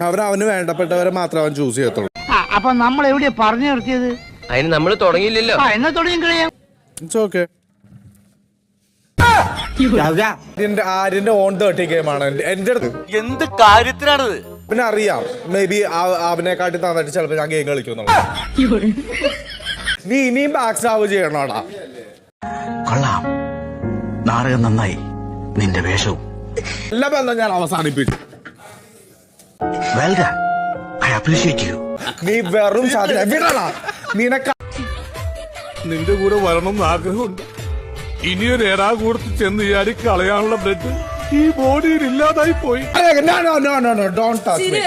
അവൻ അവന് വേണ്ടപ്പെട്ടവരെ മാത്രം അവൻ ചൂസ് ചെയ്യത്തുള്ളൂ. അപ്പൊ നമ്മൾ എവിടെ പറഞ്ഞു നിർത്തിയത്? അതിന് നമ്മൾ തുടങ്ങിയില്ലല്ലോ. എന്നാ തുടങ്ങി കഴിയാം ഇറ്റ്സ് ഓക്കെ ആര്യന്റെ ഓൺ തേർട്ടി ഗെയിം ആണ്. എന്റെ- അടുത്ത് എന്ത് കാര്യത്തിനാണത്? പിന്നെ അറിയാം. മേ ബി അവനെക്കാട്ടി തന്നിട്ട് ചിലപ്പോ ഞാൻ ഗെയിം കളിക്കും നീ ഇനിയും ബാക്ക് സ്റ്റാവ് ചെയ്യണോടാ. കൊള്ളാം. നാടകം നന്നായി. നിന്റെ വേഷവും. എല്ലാം ബന്ധം ഞാൻ അവസാനിപ്പിച്ചു നീ വെറും സാധന വിടണ നിനക്ക് നിന്റെ കൂടെ വരണം എന്ന് ആഗ്രഹമുണ്ട് ഇനിയൊരു എറാ കൂടത്ത് ചെന്ന് ചാടി കളയാനുള്ള ബ്ലഡ് ഈ ബോഡിയിൽ ഇല്ലാതായി പോയി No, no, no, no, no, don't touch me.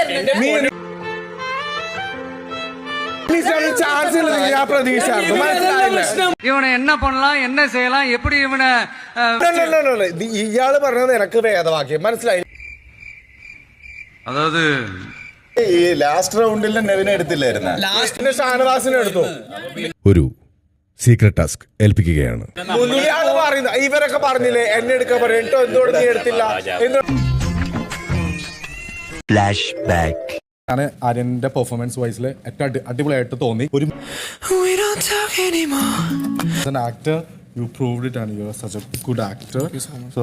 നീ ചാൻസ് ഇല്ല ഞാൻ പ്രതീക്ഷയായിരുന്നു മനസ്സിലായില്ലേ இவனை என்ன பண்ணலாம் என்ன செய்யலாம் எப்படி இவனை அஹ், No, no, no, no, no. നീ- ഇയാള് പറഞ്ഞത് നിനക്ക് വേദവാക്യം മനസ്സിലായി അതായത് ഈ ലാസ്റ്റ് റൗണ്ടിൽ നെവിനെ എടുത്തില്ലായിരുന്നു. ലാസ്റ്റിന് ഷാനവാസിനെ എടുത്തു. ഒരു സീക്രട്ട് ടാസ്ക് ഏൽപ്പിക്കുകയാണ്. ഇയാൾ പറയുന്നത്. ഇവരൊക്കെ പറഞ്ഞില്ലേ എന്നെ എടുക്കാൻ പറയും. കേട്ടോ എന്തുകൊണ്ട് നീ എടുത്തില്ല? ഫ്ലാഷ് ബാക്ക് ഞാൻ ആര്യന്റെ പെർഫോമൻസ് വൈസിൽ ഏറ്റവും അടിപൊളിയായിട്ട് തോന്നി. ഒരു ആക്ടർ യു പ്രൂവ്ഡ് ഇറ്റ് ആണ് you are such a good actor so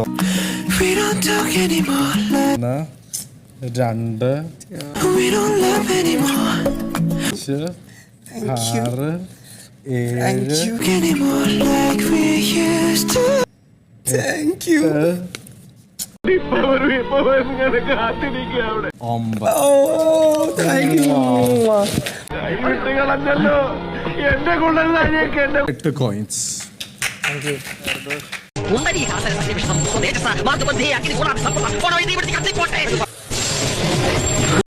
രണ്ട്. ആറ്. ഏഴ്. ഒമ്പത്. എട്ട് കോയിൻസ് ഉണ്ടടി ശാസ്ത്ര സന്നിവേശം സ്വദേശ മാർഗബന്ധേ അഗ്നി ഗുണം സമ്പദം പോണോ ഇത് ഇവിടുത്തെ കത്തിപ്പോട്ടെ.